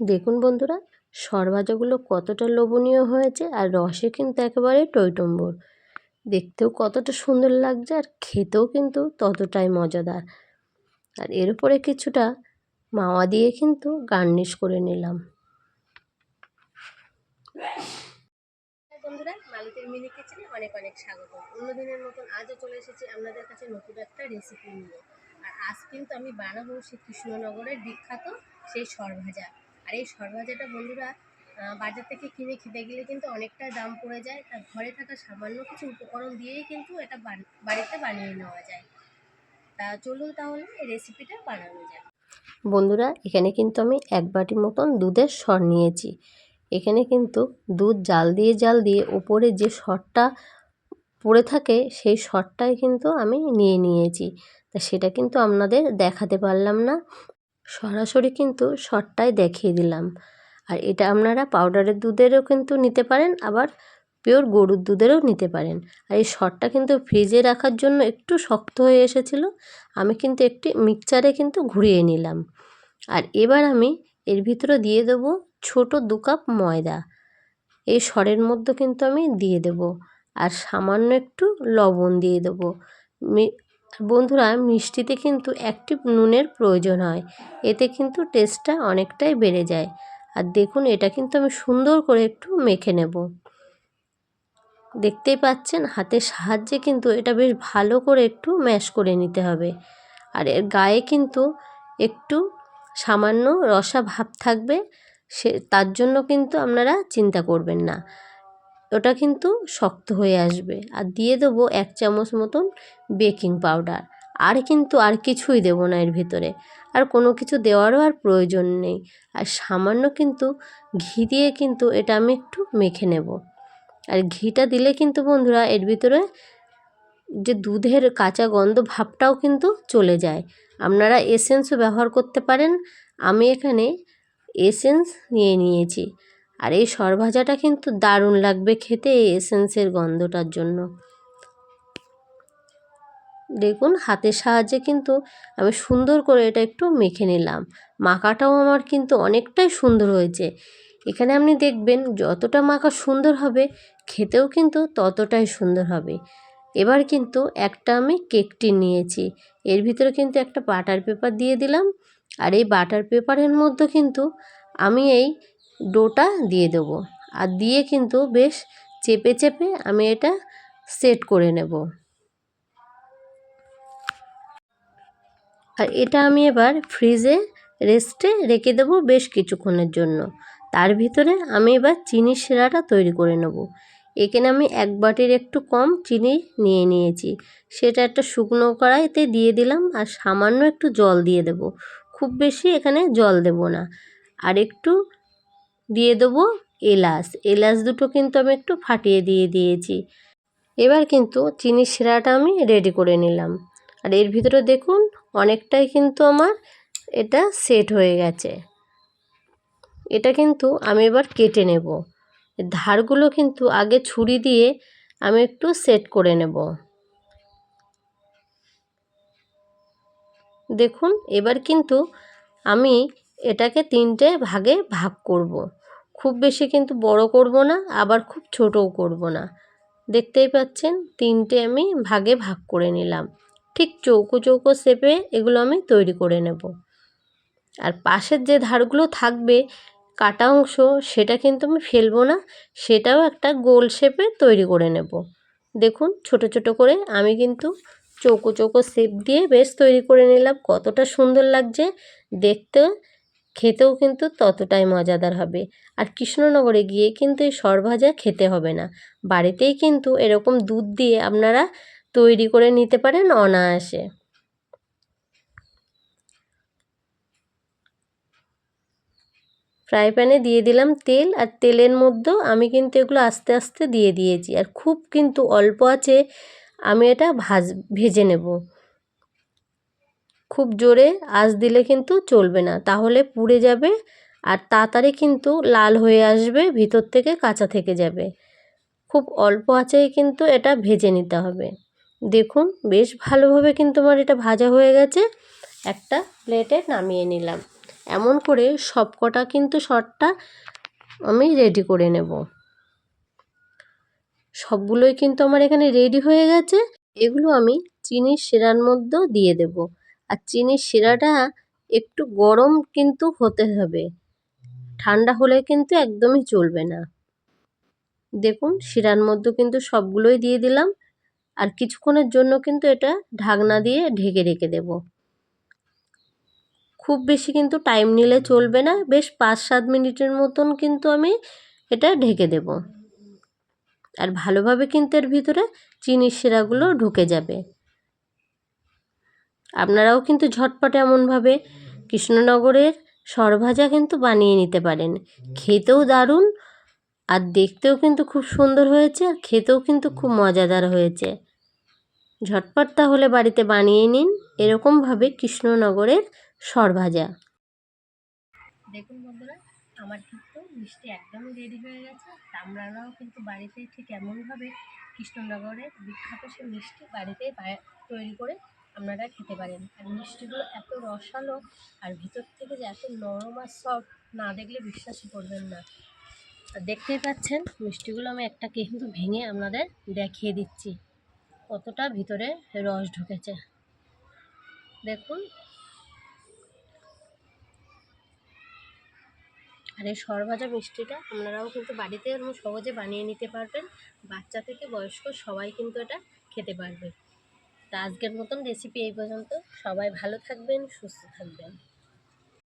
দেখুন বন্ধুরা সরভাজাগুলো কতটা লোভনীয় হয়েছে আর রসে কিন্তু একেবারে টইটম্বর দেখতেও কতটা সুন্দর লাগছে আর খেতেও কিন্তু ততটাই মজাদার। আর এর উপরে কিছুটা মাওয়া দিয়ে কিন্তু গার্নিশ করে নিলাম। অনেক অনেক স্বাগত। অন্যদিনের মতন আজও চলে এসেছি আপনাদের কাছে নতুন একটা রেসিপি নিয়ে। আর আজ কিন্তু আমি বানাবো সেই কৃষ্ণনগরের বিখ্যাত সেই সরভাজা। আর এই সরভাজাটা বন্ধুরা বাজার থেকে কিনে খেতে গেলে কিন্তু অনেকটা দাম পড়ে যায়। তার ঘরে থাকা সামান্য কিছু উপকরণ দিয়েই কিন্তু এটা বাড়িতে বানিয়ে নেওয়া যায়। তা চলুন তাহলে এই রেসিপিটা বানানো যায় বন্ধুরা, এখানে কিন্তু আমি এক বাটি মতন দুধের সর নিয়েছি। এখানে কিন্তু দুধ জাল দিয়ে জাল দিয়ে ওপরে যে সরটা পড়ে থাকে, সেই সরটাই কিন্তু আমি নিয়ে নিয়েছি। তা সেটা কিন্তু আপনাদের দেখাতে পারলাম না। সরাসরি কিন্তু সরটাই দেখিয়ে দিলাম। আর এটা আপনারা পাউডারের দুধেরও কিন্তু নিতে পারেন, আবার পিওর গরুর দুধেরও নিতে পারেন। আর এই সরটা কিন্তু ফ্রিজে রাখার জন্য একটু শক্ত হয়ে এসেছিল, আমি কিন্তু একটি মিক্সচারে কিন্তু ঘুরিয়ে নিলাম। আর এবার আমি এর ভিতরে দিয়ে দেবো ছোট দু কাপ ময়দা। এই সরের মধ্যে কিন্তু আমি দিয়ে দেব। আর সামান্য একটু লবণ দিয়ে দেবো। বন্ধুরা, মিষ্টিতে কিন্তু একটি নুনের প্রয়োজন হয়। এতে কিন্তু টেস্টটা অনেকটাই বেড়ে যায়। আর দেখুন, এটা কিন্তু আমি সুন্দর করে একটু মেখে নেব। দেখতেই পাচ্ছেন, হাতের সাহায্যে কিন্তু এটা বেশ ভালো করে একটু ম্যাশ করে নিতে হবে। আর এর গায়ে কিন্তু একটু সামান্য রসা ভাব থাকবে, সে, তার জন্য কিন্তু আপনারা চিন্তা করবেন না। ওটা কিন্তু শক্ত হয়ে আসবে। আর দিয়ে দেবো এক চামচ মতন বেকিং পাউডার। আর কিন্তু আর কিছুই দেবো না এর ভিতরে। আর কোনো কিছু দেওয়ারও আর প্রয়োজন নেই। আর সামান্য কিন্তু ঘি দিয়ে কিন্তু এটা আমি একটু মেখে নেব। আর ঘিটা দিলে কিন্তু বন্ধুরা এর ভিতরে যে দুধের কাঁচা গন্ধ ভাবটাও কিন্তু চলে যায়। আপনারা এসেন্সও ব্যবহার করতে পারেন। আমি এখানে এসেন্স নিয়ে নিয়েছি। আর এই সরভাজাটা কিন্তু দারুণ লাগবে খেতে, এই এসেন্সের গন্ধটার জন্য। দেখুন, হাতের সাহায্যে কিন্তু আমি সুন্দর করে এটা একটু মেখে নিলাম। মাখাটাও আমার কিন্তু অনেকটাই সুন্দর হয়েছে। এখানে আপনি দেখবেন, যতটা মাখা সুন্দর হবে, খেতেও কিন্তু ততটাই সুন্দর হবে। এবার কিন্তু একটা আমি কেকটি নিয়েছি। এর ভিতরে কিন্তু একটা বাটার পেপার দিয়ে দিলাম। আর এই বাটার পেপারের মধ্যে কিন্তু আমি এই ডোটা দিয়ে দেবো। আর দিয়ে কিন্তু বেশ চেপে চেপে আমি এটা সেট করে নেব। আর এটা আমি এবার ফ্রিজে রেস্টে রেখে দেবো বেশ কিছুক্ষণের জন্য। তার ভিতরে আমি এবার চিনি শিরাটা তৈরি করে নেব। এখানে আমি এক বাটির একটু কম চিনি নিয়ে নিয়েছি। সেটা একটা শুকনো কড়াইতে দিয়ে দিলাম আর সামান্য একটু জল দিয়ে দেব। খুব বেশি এখানে জল দেব না। আর একটু দিয়ে দেবো এলাচ। এলাচ দুটো কিন্তু আমি একটু ফাটিয়ে দিয়ে দিয়েছি। এবার কিন্তু চিনি শিরাটা আমি রেডি করে নিলাম। আর এর ভিতরে দেখুন, অনেকটাই কিন্তু আমার এটা সেট হয়ে গেছে। এটা কিন্তু আমি এবার কেটে নেব। ধারগুলো কিন্তু আগে ছুরি দিয়ে আমি একটু সেট করে নেব। দেখুন, এবার কিন্তু আমি এটাকে তিনটে ভাগে ভাগ করব। খুব বেশি কিন্তু বড় করব না, আবার খুব ছোটও করব না। দেখতেই পাচ্ছেন, তিনটে আমি ভাগে ভাগ করে নিলাম। ঠিক চৌকো চৌকো শেপে এগুলো আমি তৈরি করে নেব। আর পাশের যে ধারগুলো থাকবে, কাটা অংশ, সেটা কিন্তু আমি ফেলব না, সেটাও একটা গোল শেপে তৈরি করে নেব। দেখুন, ছোট ছোট করে আমি কিন্তু চৌকো চৌকো শেপ দিয়ে বেশ তৈরি করে নিলাম। কতটা সুন্দর লাগছে, দেখতে খেতেও কিন্তু ততটাই মজাদার হবে। আর কৃষ্ণনগরে গিয়ে কিন্তু এই সরভাজা খেতে হবে না। বাড়িতেই কিন্তু এরকম দুধ দিয়ে আপনারা তৈরি করে নিতে পারেন অনায়াসে। ফ্রাই প্যানে দিয়ে দিলাম তেল, আর তেলের মধ্যেও আমি কিন্তু এগুলো আস্তে আস্তে দিয়ে দিয়েছি। আর খুব কিন্তু অল্প আছে, আমি এটা ভাজ, ভেজে নেব। খুব জোরে আঁচ দিলে কিন্তু চলবে না। তাহলে পুড়ে যাবে আর তাড়াতাড়ি কিন্তু লাল হয়ে আসবে, ভিতর থেকে কাঁচা থেকে যাবে। খুব অল্প আঁচেই কিন্তু এটা ভেজে নিতে হবে। দেখুন, বেশ ভালোভাবে কিন্তু আমার এটা ভাজা হয়ে গেছে। একটা প্লেটে নামিয়ে নিলাম। এমন করে সবকটা কিন্তু শটটা আমি রেডি করে নেব। সবগুলোই কিন্তু আমার এখানে রেডি হয়ে গেছে। এগুলো আমি চিনির সেরার মধ্যেও দিয়ে দেব। আর চিনির শিরাটা একটু গরম কিন্তু হতে হবে। ঠান্ডা হলে কিন্তু একদমই চলবে না। দেখুন, শিরার মধ্যে কিন্তু সবগুলোই দিয়ে দিলাম। আর কিছুক্ষণের জন্য কিন্তু এটা ঢাকনা দিয়ে ঢেকে রেখে দেব। খুব বেশি কিন্তু টাইম নিলে চলবে না। বেশ পাঁচ সাত মিনিটের মতন কিন্তু আমি এটা ঢেকে দেব। আর ভালোভাবে কিন্তু এর ভিতরে চিনির শিরাগুলো ঢুকে যাবে। আপনারাও কিন্তু ঝটপট এমনভাবে কৃষ্ণনগরের সরভাজা কিন্তু বানিয়ে নিতে পারেন। খেতেও দারুণ, আর দেখতেও কিন্তু খুব সুন্দর হয়েছে, আর খেতেও কিন্তু খুব মজাদার হয়েছে। ঝটপট তাহলে বাড়িতে বানিয়ে নিন এরকমভাবে কৃষ্ণনগরের সরভাজা। দেখুন বন্ধুরা, আমার কিন্তু মিষ্টি একদমই রেডি হয়ে গেছে আপনারাও কিন্তু বাড়িতে ঠিক এমনভাবে কৃষ্ণনগরের বিখ্যাত সে মিষ্টি বাড়িতে তৈরি করে আপনারা খেতে পারেন। আর মিষ্টিগুলো এত রসালো আর ভিতর থেকে যে এত নরম আর সফট না দেখলে বিশ্বাসই করবেন না। আর দেখতেই পাচ্ছেন, মিষ্টিগুলো আমি একটা কিন্তু ভেঙে আপনাদের দেখিয়ে দিচ্ছি। কতটা ভিতরে রস ঢুকেছে। দেখুন। আর এই সরভাজা মিষ্টিটা আপনারাও কিন্তু বাড়িতে সহজে বানিয়ে নিতে পারবেন। বাচ্চা থেকে বয়স্ক সবাই কিন্তু এটা খেতে পারবে। তা আজকের মতন রেসিপি এই পর্যন্ত। সবাই ভালো থাকবেন সুস্থ থাকবেন।